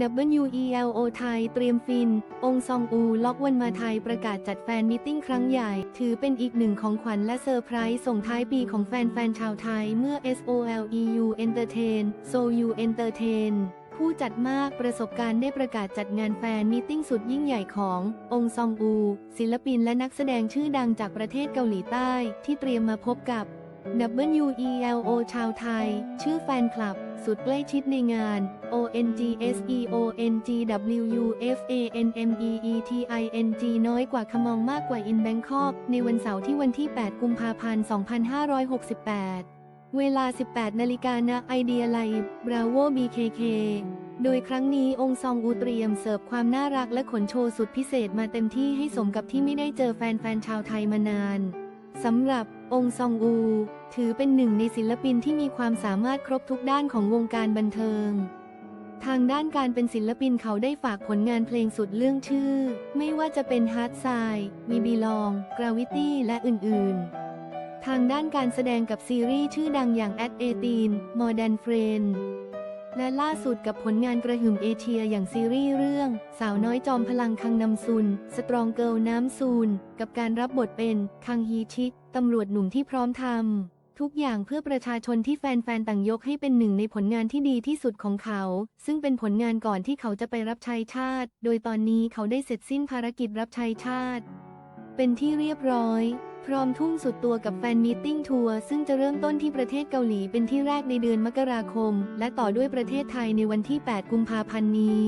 WELO ไทยเตรียมฟิน องซองอู ล็อกวันมาไทยประกาศจัดแฟนมิทติ้งครั้งใหญ่ ถือเป็นอีกหนึ่งของขวัญและเซอร์ไพรส์ส่งท้ายปีของแฟนๆชาวไทยเมื่อ SOLEU Entertain SOU Entertain ผู้จัดมากประสบการณ์ได้ประกาศจัดงานแฟนมิทติ้งสุดยิ่งใหญ่ของ องซองอู ศิลปินและนักแสดงชื่อดังจากประเทศเกาหลีใต้ ที่เตรียมมาพบกับ WELO ชาวไทย ชื่อแฟนคลับ สุดใกล้ชิดในงาน ONGSEONGWFANMEETING น้อยกว่าขมองมากกว่า in Bangkok ในวันเสาร์ที่วันที่ 8 กุมภาพันธ์ 2568 เวลา 18 นาฬิกาณไอเดียไลบราโว BKK โดยครั้งนี้องค์ซองอูเตรียมเสิร์ฟความน่ารักและขนโชว์สุดพิเศษมาเต็มที่ให้สมกับที่ไม่ได้เจอแฟนๆชาวไทยมานาน สำหรับองซองอู ถือเป็นหนึ่งในศิลปินที่มีความสามารถครบทุกด้านของวงการบันเทิง ทางด้านการเป็นศิลปินเขาได้ฝากผลงานเพลงสุดเรื่องชื่อ ไม่ว่าจะเป็น Hard Side, We Belong, Gravity และอื่น ๆ ทางด้านการแสดงกับซีรีส์ชื่อดังอย่าง At 18 Modern Friend และล่าสุดกับผลงานกระหึ่มเอเชียอย่างซีรีส์เรื่อง สาวน้อยจอมพลังคังนำซุน สตรองเกิลน้ำซูน กับการรับบทเป็นคังฮีชิกตำรวจหนุ่มที่พร้อมทำทุกอย่างเพื่อประชาชนที่แฟนๆ ต่างยกให้เป็นหนึ่งในผลงานที่ดีที่สุดของเขา ซึ่งเป็นผลงานก่อนที่เขาจะไปรับใช้ชาติ โดยตอนนี้เขาได้เสร็จสิ้นภารกิจรับใช้ชาติ เป็นที่เรียบร้อย พร้อมทุ่มสุดตัวกับแฟนมีตติ้งทัวร์ซึ่งจะเริ่มต้นที่ประเทศเกาหลีเป็นที่แรกในเดือนมกราคม และต่อด้วยประเทศไทยในวันที่ 8 กุมภาพันธ์นี้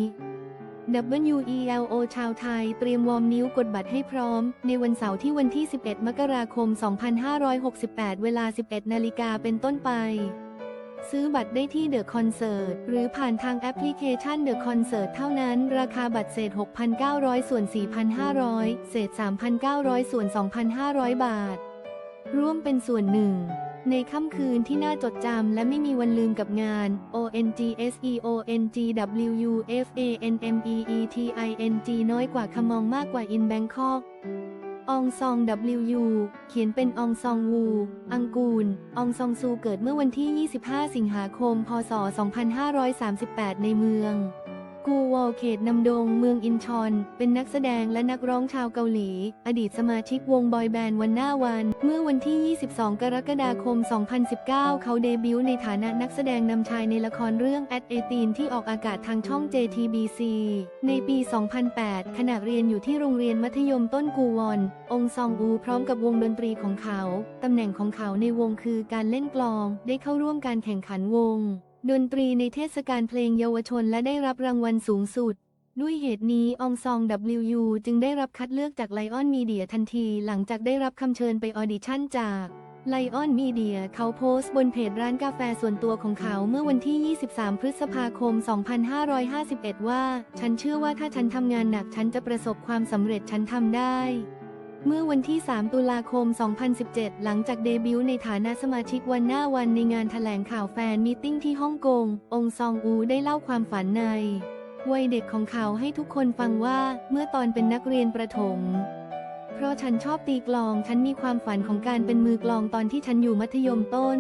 WELO ชาวไทย เตรียมวอร์มนิ้วกดบัตรให้พร้อม ในวันเสาร์ที่วันที่ 11 มกราคม 2568 เวลา 11 นาฬิกาเป็นต้นไป ซื้อบัตรได้ที่เดอะคอนเสิร์ตหรือผ่านทางแอปพลิเคชันเดอะคอนเสิร์ตเท่านั้น ราคาบัตรเศษ 6,900 ส่วน 4,500 เศษ 3,900 ส่วน 2,500 บาท ร่วมเป็นส่วนหนึ่ง ในค่ำคืนที่น่าจดจำและไม่มีวันลืมกับงาน O N G S E O N G W U F A N M E E T I N G น้อยกว่าขมองมากกว่า in Bangkok องซอง WU เขียนเป็นองซองวู อังกูล องซองซูเกิดเมื่อวันที่ 25 สิงหาคม พศ 2538 ในเมือง กูวอลเขตนำดง เมืองอินชอน เป็นนักแสดงและนักร้องชาวเกาหลี อดีตสมาชิกวงบอยแบนด์วันหน้าวัน เมื่อวันที่ 22 กรกฎาคม 2019 เขาเดบิวต์ในฐานะนักแสดงนำชายในละครเรื่อง At 18ที่ออกอากาศทางช่อง JTBC ในปี 2008 ขณะเรียนอยู่ที่โรงเรียนมัธยมต้นกูวอน องซองอูพร้อมกับวงดนตรีของเขา ตำแหน่งของเขาในวงคือการเล่นกลอง ได้เข้าร่วมการแข่งขันวง ดนตรีในเทศกาลเพลงเยาวชนและได้รับรางวัลสูงสุด ด้วยเหตุนี้องซอง WU จึงได้รับคัดเลือกจากไลออนมีเดียทันที หลังจากได้รับคำเชิญไปออดิชั่นจากไลออนมีเดียเขาโพสต์บนเพจร้านกาแฟส่วนตัวของเขาเมื่อวันที่ 23 พฤษภาคม 2551 ว่า ฉันเชื่อว่าถ้าฉันทำงานหนักฉันจะประสบความสำเร็จฉันทำได้ เมื่อวันที่ 3 ตุลาคม 2017 หลังจากเดบิวต์ในฐานะสมาชิกวันหน้าวันในงานแถลงข่าวแฟนมีตติ้งที่ฮ่องกง องซองอูได้เล่าความฝันใน วัยเด็กของเขาให้ทุกคนฟังว่าเมื่อตอนเป็นนักเรียนประถม เพราะฉันชอบตีกลอง ฉันมีความฝันของการเป็นมือกลองตอนที่ฉันอยู่มัธยมต้น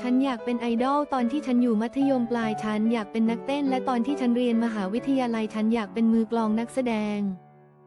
ฉันอยากเป็นไอดอลตอนที่ฉันอยู่มัธยมปลาย ฉันอยากเป็นนักเต้น และตอนที่ฉันเรียนมหาวิทยาลัย ฉันอยากเป็นมือกลองนักแสดง